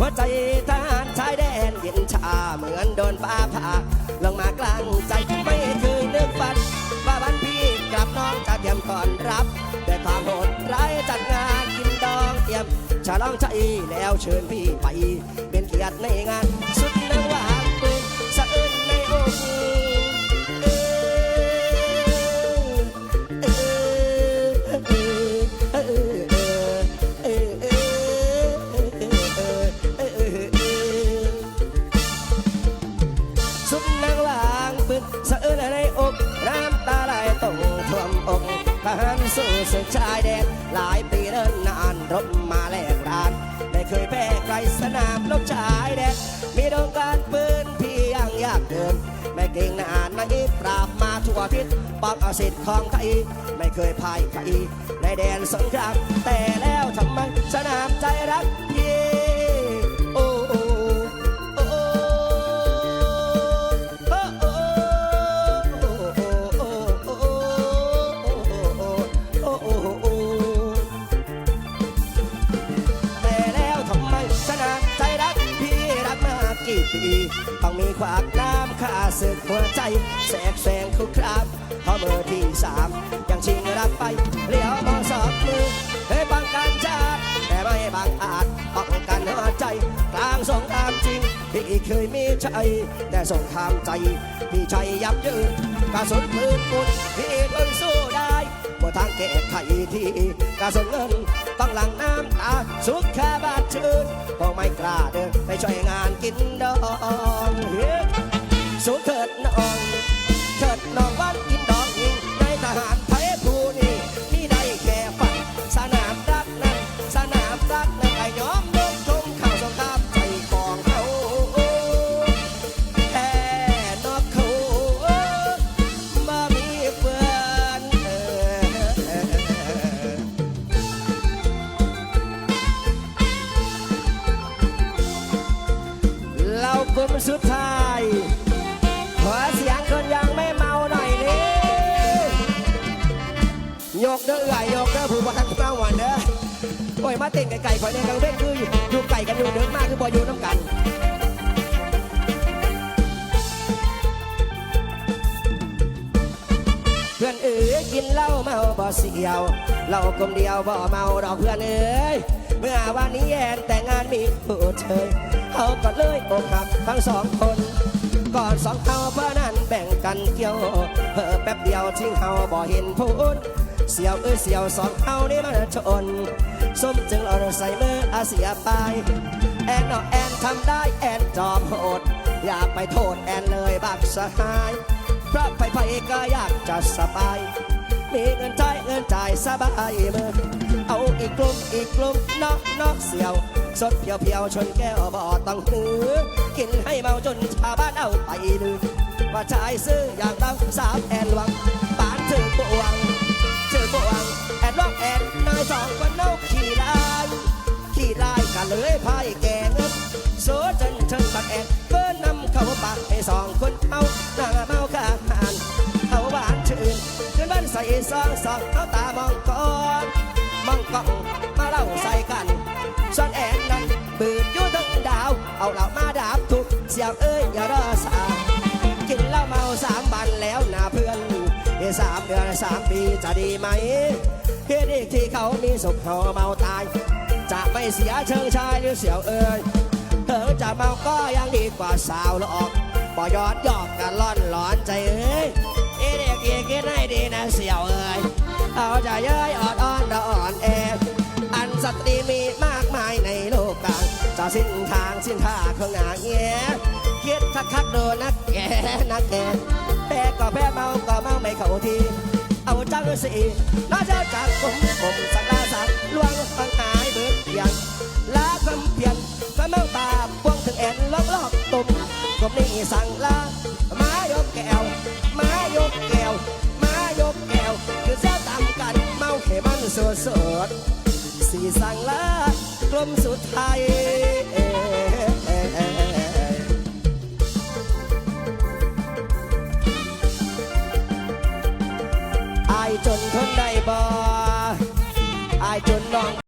ปรากหัวใจทหารชายแดนเย็นชาเหมือนโดนฟ้าผ่าลงมากลางใจไม่เคยนึกฝัน ว่าวันพี่กลับน้องจะเตรียมก่อนรับด้วยความโหดร้ายจัดงานกินดองเตรียมฉลองใจแล้วเชิญพี่ไป เป็นเกียรติในงาน สู้ศึกชายแดน หลายปีเดินนานรบมาแลกราน ไม่เคยแพ้ใครสนามลบชายแดน มีดงการปืนพี่ยังยากเดิน ไม่เก่งนานมาอีปราบมาทั่วทิศปอกเอาสิทธิ์ของไทยไม่เคยพ่ายใครในแดนสงครามแต่แล้วทำไมสนามใจรักพี่ ขวากน้ำข้าศึกหัวใจ แสกแสงคุกครามพอเมื่อที่สามยังชิงรักไปเหลียวมองสอบมือเฮ้ยบังการชาติแต่ไม่บังอาจป้องกันหัวใจ กลางสงครามจริง พี่เคยมีชัยแต่สงครามใจ พี่ชัยยับยืนกระสุนปืนปุนพี่เพิ่งสู้ได้ แก้ไขที่กระสุนเงินต้องหลังน้ำตาสุขแค่บาดชื่นพงไม่กล้าเดินไปช่วยงานกินดองเฮ้ยสู้เถิดน้อง สุดท้าย ขอเสียงคนยังไม่เมาหน่อยนี่ยกเด้อไอ้ยกเด้อผู้บังคับเมาหวานเด้อโอ้ยมาเต้นไก่ๆข่อยในกลางเว้นคืออยู่ไก่กันอยู่เดินมากคือบ่อยู่น้ำกันเพื่อนเอ๋ยกินเหล้าเมาบ่เสียวเหล้ากลมเดียวบ่เมาดอกเพื่อนเอ๋ย เมื่อวันนี้แอนแต่งงานมีผู้เชยเขาก็เลยอกหักทั้งสองคน ก่อนสองเขาเพื่อนั้นแบ่งกันเกี่ยวเพิ่แป๊บเดียวทิ้งเขาบ่เห็นพูดเสียวเอ้ยเสียวสองเขานี่มันชนสมจึงเอาใส่มืออาเสียไปแอนเนาะแอนทำได้แอนจอมโหด อย่าไปโทษแอนเลยบักสหายเพราะไปไปก็อยากจะสบาย มีเงินใช้เงินจ่ายสบายมือ อีกกลุ่มอีกนอกนอกเสียว สดเพียวเพียวชนแก้วบ่อต้องหือ กินให้เมาจนชาวบ้านเอาไปลืมว่าชายซื้ออย่างเราสามแอนวังปานถือปวงถือปวงแอนร้องแอนนายสองคนนกขี่ลายขี่ไล่กันเลยพายแกงโซจนเชิงบักแอนเบิ้นนำเข้าปากให้สองคนเอาหน้าเมาข้างหานเขาหวานชื่นขึ้นบ้านใส่ซองสองเขาตามองก่อนมองกล้องมาใส่กันส่วนแอนนั้นบืดอยู่ทั้งดาว เอาเหล่ามาดาบทุกเสียงเอ้ยอย่ารอสากินเหล้าเมาสามวันแล้วนะเพื่อนเฮ้สามเดือนสามปีจะดีไหมเฮ้ดีกที่เขามีศพเขาเมาตาย จะไม่เสียเชิงชายหรือเสียวเอ้ยเธอจะเมาก็ยังดีกว่าสาวหลอกบ่ยอนหยอกกันล่อนหลอนใจเอ้ยเอเด็กเกียคิดให้ดีนะเสียวเอ้ยเอาใจเย้ยอ่อนอ่อนระอ่อนแอ ตรีมีมากมายในโลกกลางจะสิ้นทางสิ้นท่าของนางแงคิดคักคักโดนนักแกนักแกแพ้ก็แพ้เมาก็เมาไม่เข้าที เอาจังสิน่าจะจากผมผมสักลาสักลวงฟังหายเบิดเพียงลาคำเพียนก็เมาตาพวงถึงแอนลอกลอกตุ่มกบนี่สั่งลามายกแก้วมายกแก้วมายกแก้วคือเสียตามกันเมาเขมันสดสด สีสั่งลากลมสุดท้ายอายจนทนได้บ่อายจนน้อง